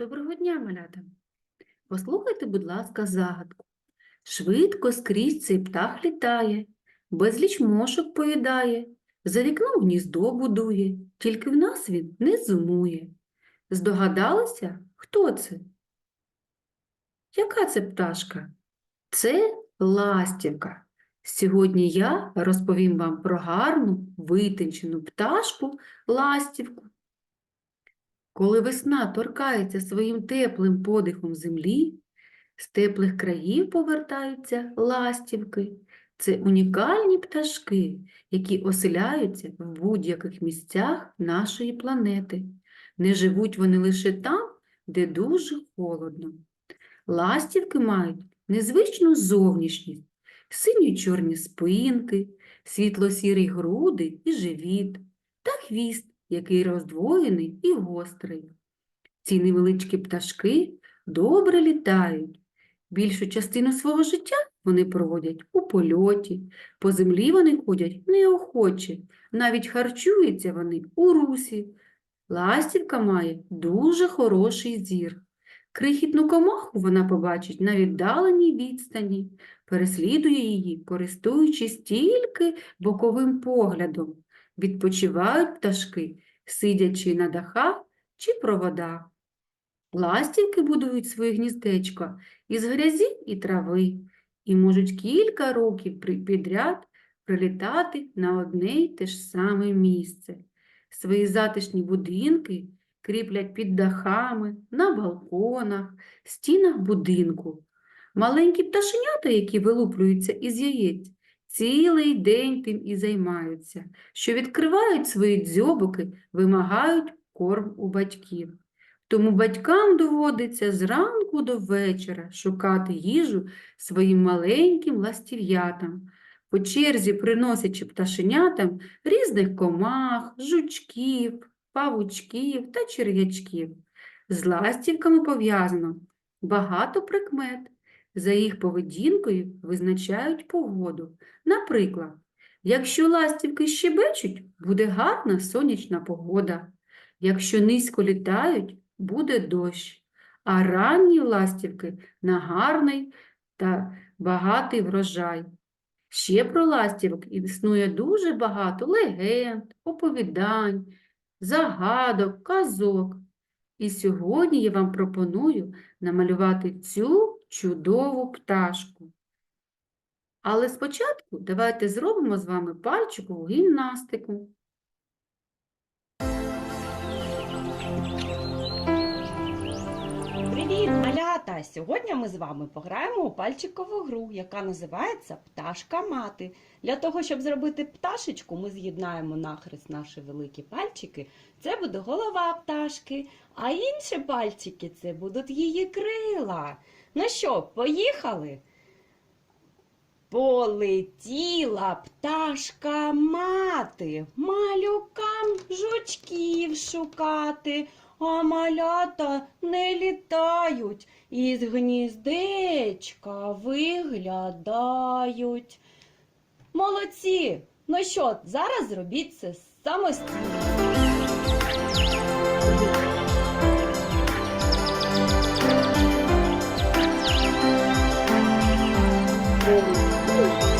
Доброго дня, малята! Послухайте, будь ласка, загадку. Швидко скрізь цей птах літає, безліч мошок поїдає, за вікном гніздо будує, тільки в нас він не зимує. Здогадалися, хто це? Яка це пташка? Це ластівка. Сьогодні я розповім вам про гарну витончену пташку ластівку. Коли весна торкається своїм теплим подихом землі, з теплих країв повертаються ластівки. Це унікальні пташки, які оселяються в будь-яких місцях нашої планети. Не живуть вони лише там, де дуже холодно. Ластівки мають незвичну зовнішність, синьо-чорні спинки, світло-сірі груди і живіт, та хвіст, який роздвоєний і гострий. Ці невеличкі пташки добре літають. Більшу частину свого життя вони проводять у польоті, по землі вони ходять неохоче, навіть харчуються вони у русі. Ластівка має дуже хороший зір. Крихітну комаху вона побачить на віддаленій відстані, переслідує її, користуючись тільки боковим поглядом. Відпочивають пташки, сидячи на дахах чи проводах. Ластівки будують своє гніздечко із грязі і трави і можуть кілька років підряд прилітати на одне й те ж саме місце. Свої затишні будинки кріплять під дахами, на балконах, стінах будинку. Маленькі пташенята, які вилуплюються із яєць, цілий день тим і займаються, що відкривають свої дзьобики, вимагають корм у батьків. Тому батькам доводиться зранку до вечора шукати їжу своїм маленьким ластів'ятам, по черзі приносячи пташенятам різних комах, жучків, павучків та черв'ячків. З ластівками пов'язано багато прикмет. За їх поведінкою визначають погоду. Наприклад, якщо ластівки щебечуть, буде гарна сонячна погода. Якщо низько літають, буде дощ, а ранні ластівки на гарний та багатий врожай. Ще про ластівок існує дуже багато легенд, оповідань, загадок, казок. І сьогодні я вам пропоную намалювати цю чудову пташку. Але спочатку давайте зробимо з вами пальчикову гімнастику. Привіт, малята! Сьогодні ми з вами пограємо у пальчикову гру, яка називається Пташка мати. Для того, щоб зробити пташечку, ми з'єднаємо нахрест наші великі пальчики. Це буде голова пташки, а інші пальчики це будуть її крила. Ну що, поїхали? Полетіла пташка мати, малюкам жучків шукати, а малята не літають, із гніздечка виглядають. Молодці! Ну що, зараз зробіть це самостійно. Ось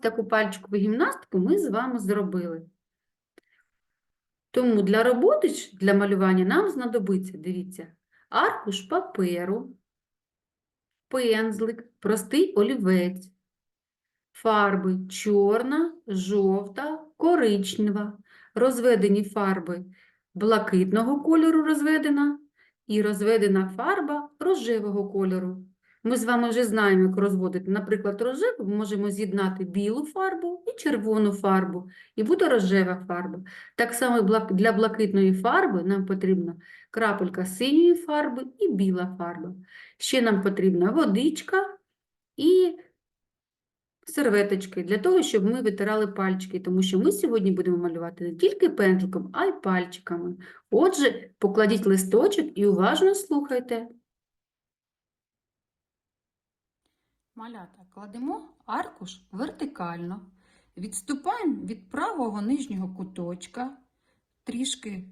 таку пальчикову гімнастику ми з вами зробили. Тому для роботи, для малювання нам знадобиться, дивіться, аркуш паперу, пензлик, простий олівець, фарби чорна, жовта, коричнева, розведені фарби блакитного кольору розведена і розведена фарба рожевого кольору. Ми з вами вже знаємо, як розводити. Наприклад, рожеву ми можемо з'єднати білу фарбу і червону фарбу, і буде рожева фарба. Так само для блакитної фарби нам потрібна крапелька синьої фарби і біла фарба. Ще нам потрібна водичка і серветочки для того, щоб ми витирали пальчики, тому що ми сьогодні будемо малювати не тільки пензликом, а й пальчиками. Отже, покладіть листочок і уважно слухайте. Малята, кладемо аркуш вертикально, відступаємо від правого нижнього куточка трішки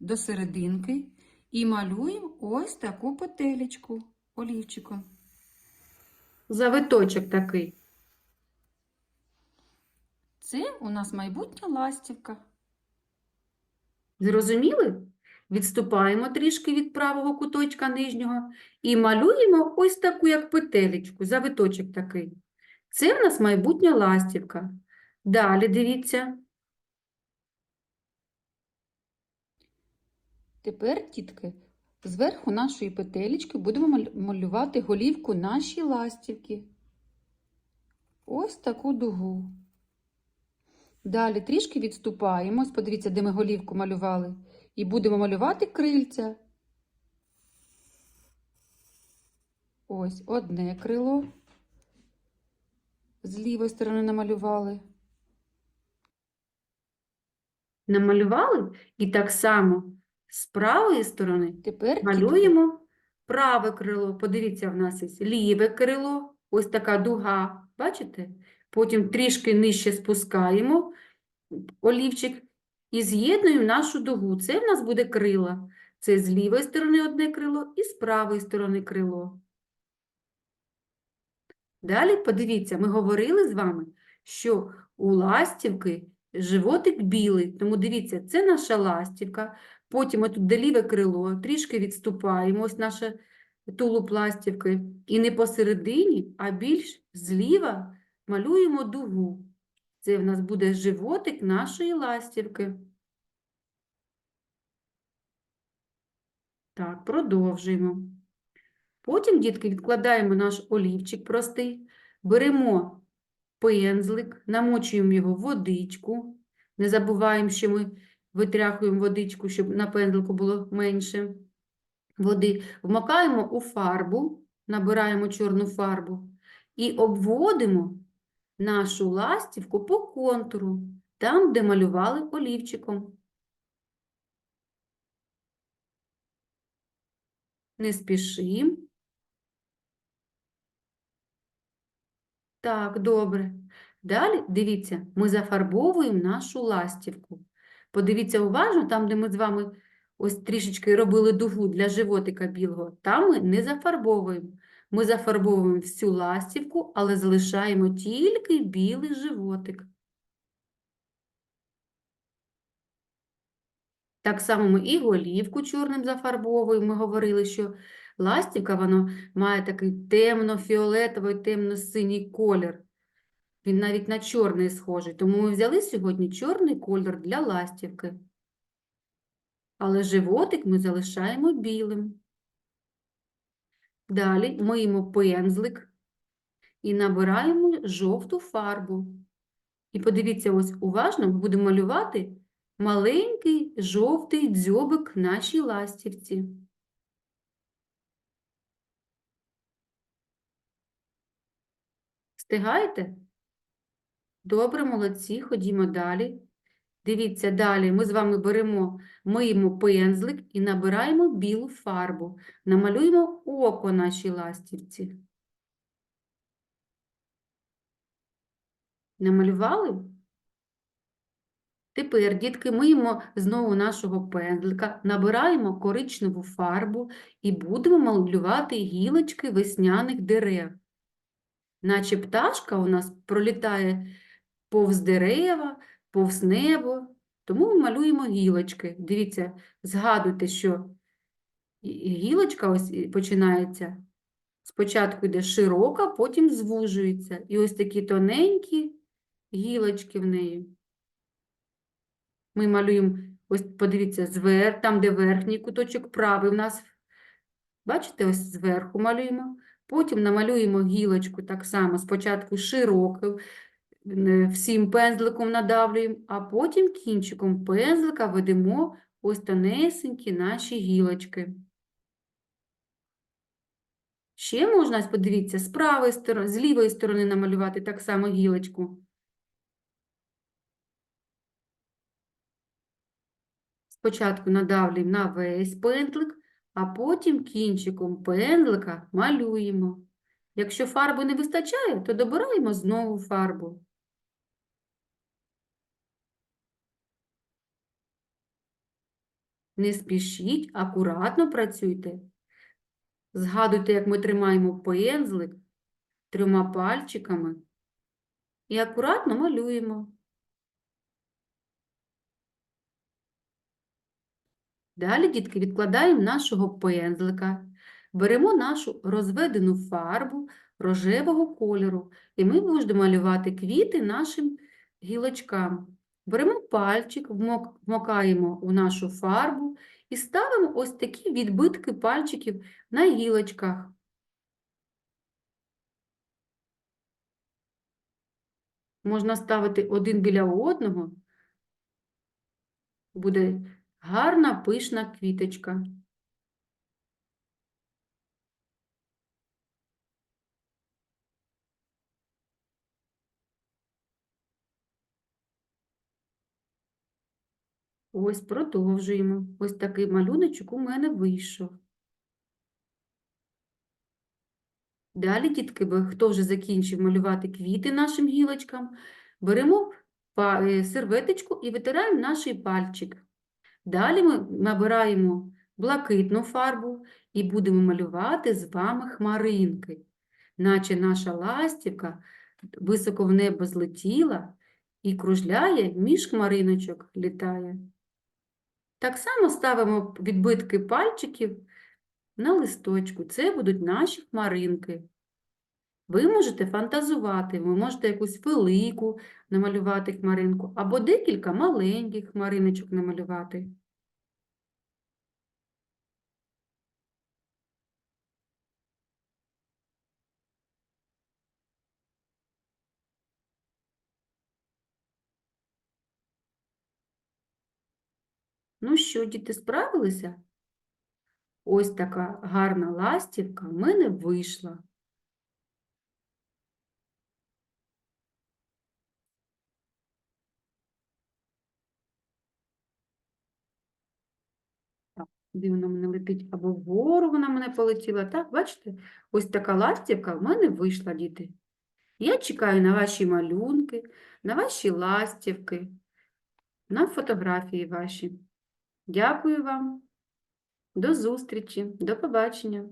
до серединки і малюємо ось таку петелечку олівчиком. Завиточок такий. Це у нас майбутня ластівка. Зрозуміли? Відступаємо трішки від правого куточка нижнього і малюємо ось таку, як петелечку, завиточок такий. Це в нас майбутня ластівка. Далі дивіться. Тепер, дітки, зверху нашої петелечки будемо малювати голівку нашої ластівки. Ось таку дугу. Далі трішки відступаємо. Ось Подивіться, де ми голівку малювали. І будемо малювати крильця. Ось одне крило. З лівої сторони намалювали. Намалювали і так само з правої сторони Тепер малюємо праве крило. Подивіться, в нас є ліве крило, ось така дуга, бачите? Потім трішки нижче спускаємо олівчик і з'єднуємо нашу дугу. Це в нас буде крила. Це з лівої сторони одне крило і з правої сторони крило. Далі подивіться, ми говорили з вами, що у ластівки животик білий, тому дивіться, це наша ластівка. Потім отут де ліве крило, трішки відступаємо, ось наше тулуб ластівки. І не посередині, а більш зліва малюємо дугу. Це в нас буде животик нашої ластівки. Так, продовжуємо. Потім, дітки, відкладаємо наш олівчик простий, беремо пензлик, намочуємо його водичку. Не забуваємо, що ми витряхуємо водичку, щоб на пензлику було менше води. Вмикаємо у фарбу, набираємо чорну фарбу і обводимо нашу ластівку по контуру, там, де малювали олівчиком. Не спішимо. Так, добре. Далі, дивіться, ми зафарбовуємо нашу ластівку. Подивіться уважно, там, де ми з вами ось трішечки робили дугу для животика білого, там ми не зафарбовуємо. Ми зафарбовуємо всю ластівку, але залишаємо тільки білий животик. Так само ми і голівку чорним зафарбовуємо. Ми говорили, що ластівка воно має такий темно-фіолетовий, темно-синій колір. Він навіть на чорний схожий. Тому ми взяли сьогодні чорний колір для ластівки. Але животик ми залишаємо білим. Далі миємо пензлик і набираємо жовту фарбу. І подивіться, ось уважно будемо малювати маленький жовтий дзьобик нашій ластівці. Встигаєте? Добре, молодці, ходімо далі. Дивіться, далі ми з вами беремо, миємо пензлик і набираємо білу фарбу. Намалюємо око нашій ластівці. Намалювали? Тепер, дітки, миємо знову нашого пензлика, набираємо коричневу фарбу і будемо малювати гілочки весняних дерев. Наче пташка у нас пролітає повз дерева, повз небо, тому ми малюємо гілочки. Дивіться, згадуйте, що гілочка ось починається. Спочатку йде широка, потім звужується. І ось такі тоненькі гілочки в неї. Ми малюємо, ось подивіться, звер, там, де верхній куточок правий в нас. Бачите, ось зверху малюємо. Потім намалюємо гілочку так само, спочатку широко, е, всім пензликом надавлюємо, а потім кінчиком пензлика ведемо ось тонесенькі наші гілочки. Ще можна, подивіться, з правої сторони, з лівої сторони намалювати так само гілочку. Спочатку надавлюємо на весь пензлик, а потім кінчиком пензлика малюємо. Якщо фарби не вистачає, то добираємо знову фарбу. Не спішіть, акуратно працюйте. Згадуйте, як ми тримаємо пензлик трьома пальчиками і акуратно малюємо. Далі, дітки, відкладаємо нашого пензлика, беремо нашу розведену фарбу рожевого кольору, і ми будемо малювати квіти нашим гілочкам. Беремо пальчик, вмокаємо у нашу фарбу і ставимо ось такі відбитки пальчиків на гілочках. Можна ставити один біля одного. Буде гарна пишна квіточка. Ось продовжуємо. Ось такий малюночок у мене вийшов. Далі, дітки, хто вже закінчив малювати квіти нашим гілочкам, беремо е, серветочку і витираємо наш пальчик. Далі ми набираємо блакитну фарбу і будемо малювати з вами хмаринки, наче наша ластівка високо в небо злетіла і кружляє, між хмариночок літає. Так само ставимо відбитки пальчиків на листочку. Це будуть наші хмаринки. Ви можете фантазувати, ви можете якусь велику намалювати хмаринку, або декілька маленьких хмариночок намалювати. Ну що, діти, справилися? Ось така гарна ластівка в мене вийшла. Вона мене летить? Або вгору вона мене полетіла. Так, бачите? Ось така ластівка в мене вийшла, діти. Я чекаю на ваші малюнки, на ваші ластівки, на фотографії ваші. Дякую вам. До зустрічі, до побачення.